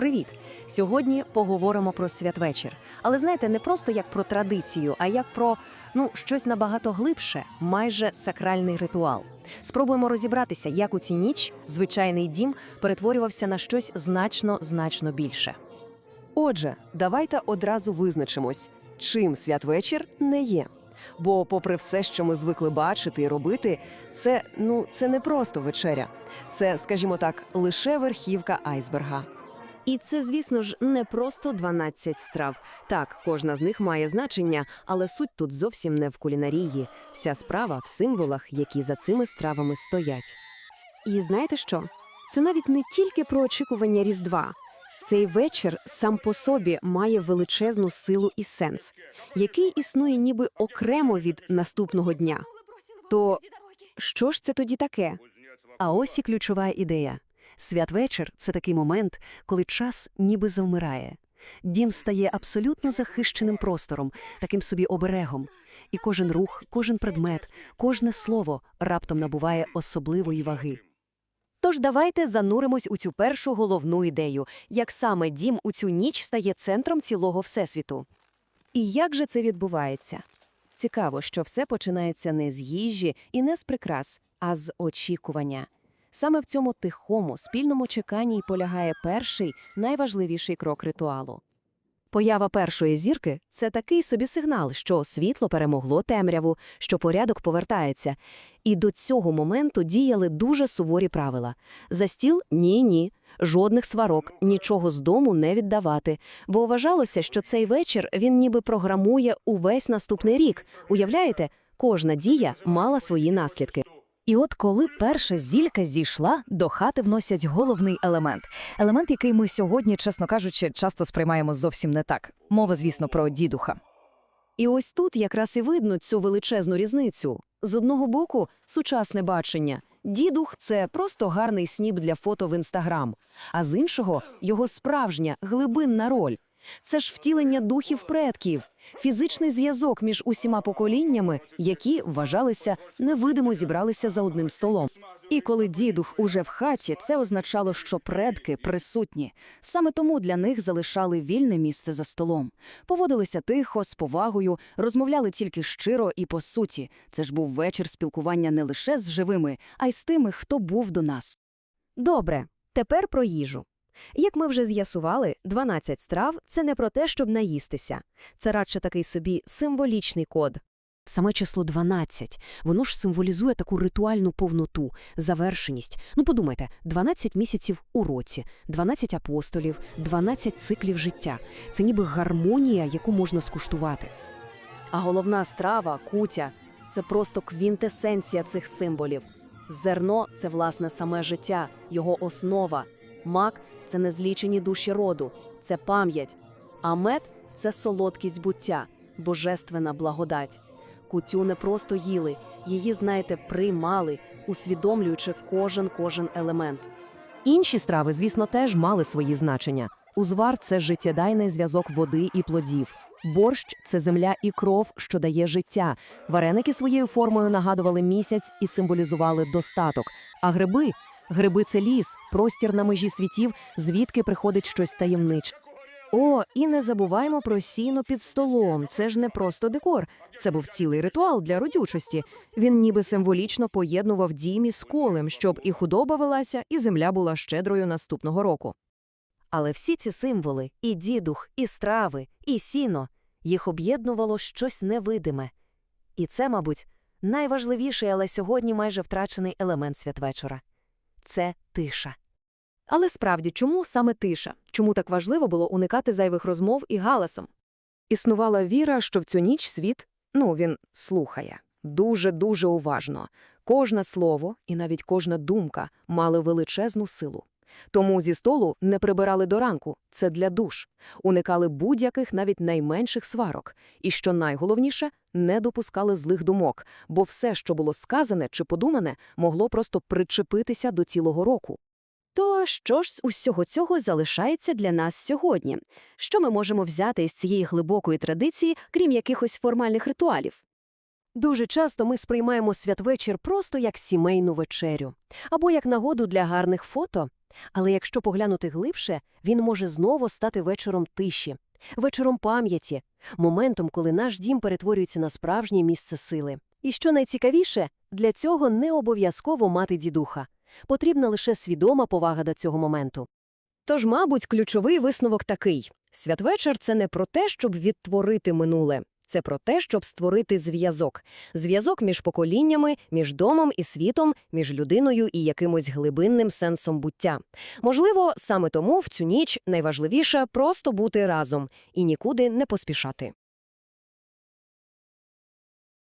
Привіт! Сьогодні поговоримо про святвечір. Але знаєте, не просто як про традицію, а як про ну щось набагато глибше, майже сакральний ритуал. Спробуємо розібратися, як у цю ніч звичайний дім перетворювався на щось значно значно більше. Отже, давайте одразу визначимось, чим святвечір не є. Бо, попри все, що ми звикли бачити і робити, це ну це не просто вечеря. Це, скажімо так, лише верхівка айсберга. І це, звісно ж, не просто 12 страв. Так, кожна з них має значення, але суть тут зовсім не в кулінарії. Вся справа в символах, які за цими стравами стоять. І знаєте що? Це навіть не тільки про очікування Різдва. Цей вечір сам по собі має величезну силу і сенс, який існує ніби окремо від наступного дня. То що ж це тоді таке? А ось і ключова ідея. Святвечір – це такий момент, коли час ніби завмирає. Дім стає абсолютно захищеним простором, таким собі оберегом. І кожен рух, кожен предмет, кожне слово раптом набуває особливої ваги. Тож давайте зануримось у цю першу головну ідею, як саме дім у цю ніч стає центром цілого Всесвіту. І як же це відбувається? Цікаво, що все починається не з їжі і не з прикрас, а з очікування. Саме в цьому тихому, спільному чеканні й полягає перший, найважливіший крок ритуалу. Поява першої зірки це такий собі сигнал, що світло перемогло темряву, що порядок повертається. І до цього моменту діяли дуже суворі правила. За стіл – ні-ні, жодних сварок, нічого з дому не віддавати, бо вважалося, що цей вечір він ніби програмує увесь наступний рік. Уявляєте, кожна дія мала свої наслідки. І от коли перша зілька зійшла, до хати вносять головний елемент. Елемент, який ми сьогодні, чесно кажучи, часто сприймаємо зовсім не так. Мова, звісно, про дідуха. І ось тут якраз і видно цю величезну різницю. З одного боку, сучасне бачення. Дідух – це просто гарний сніп для фото в Інстаграм, а з іншого – його справжня, глибинна роль. Це ж втілення духів предків, фізичний зв'язок між усіма поколіннями, які, вважалися, невидимо зібралися за одним столом. І коли дідух уже в хаті, це означало, що предки присутні. Саме тому для них залишали вільне місце за столом. Поводилися тихо, з повагою, розмовляли тільки щиро і по суті. Це ж був вечір спілкування не лише з живими, а й з тими, хто був до нас. Добре, тепер про їжу. Як ми вже з'ясували, 12 страв – це не про те, щоб наїстися. Це радше такий собі символічний код. Саме число 12, воно ж символізує таку ритуальну повноту, завершеність. Ну подумайте, 12 місяців у році, 12 апостолів, 12 циклів життя. Це ніби гармонія, яку можна скуштувати. А головна страва, кутя – це просто квінтесенція цих символів. Зерно – це, власне, саме життя, його основа. Мак – це незлічені душі роду, це пам'ять. А мед – це солодкість буття, божественна благодать. Кутю не просто їли, її, знаєте, приймали, усвідомлюючи кожен кожен елемент. Інші страви, звісно, теж мали свої значення. Узвар це життєдайний зв'язок води і плодів. Борщ це земля і кров, що дає життя. Вареники своєю формою нагадували місяць і символізували достаток. А гриби гриби це ліс, простір на межі світів, звідки приходить щось таємниче. О, і не забуваємо про сіно під столом. Це ж не просто декор. Це був цілий ритуал для родючості. Він ніби символічно поєднував дім із колем, щоб і худоба велася, і земля була щедрою наступного року. Але всі ці символи і дідух, і страви, і сіно їх об'єднувало щось невидиме. І це, мабуть, найважливіший, але сьогодні майже втрачений елемент святвечора це тиша. Але справді, чому саме тиша? Чому так важливо було уникати зайвих розмов і галасом? Існувала віра, що в цю ніч світ, ну, він слухає. Дуже-дуже уважно. Кожне слово і навіть кожна думка мали величезну силу. Тому зі столу не прибирали до ранку, це для душ. Уникали будь-яких навіть найменших сварок. І що найголовніше, не допускали злих думок, бо все, що було сказане чи подумане, могло просто причепитися до цілого року. То що ж з усього цього залишається для нас сьогодні? Що ми можемо взяти із цієї глибокої традиції, крім якихось формальних ритуалів? Дуже часто ми сприймаємо святвечір просто як сімейну вечерю або як нагоду для гарних фото. Але якщо поглянути глибше, він може знову стати вечором тиші, вечором пам'яті, моментом, коли наш дім перетворюється на справжнє місце сили. І що найцікавіше, для цього не обов'язково мати дідуха. Потрібна лише свідома повага до цього моменту. Тож, мабуть, ключовий висновок такий. Святвечір – це не про те, щоб відтворити минуле. Це про те, щоб створити зв'язок. Зв'язок між поколіннями, між домом і світом, між людиною і якимось глибинним сенсом буття. Можливо, саме тому в цю ніч найважливіше просто бути разом і нікуди не поспішати.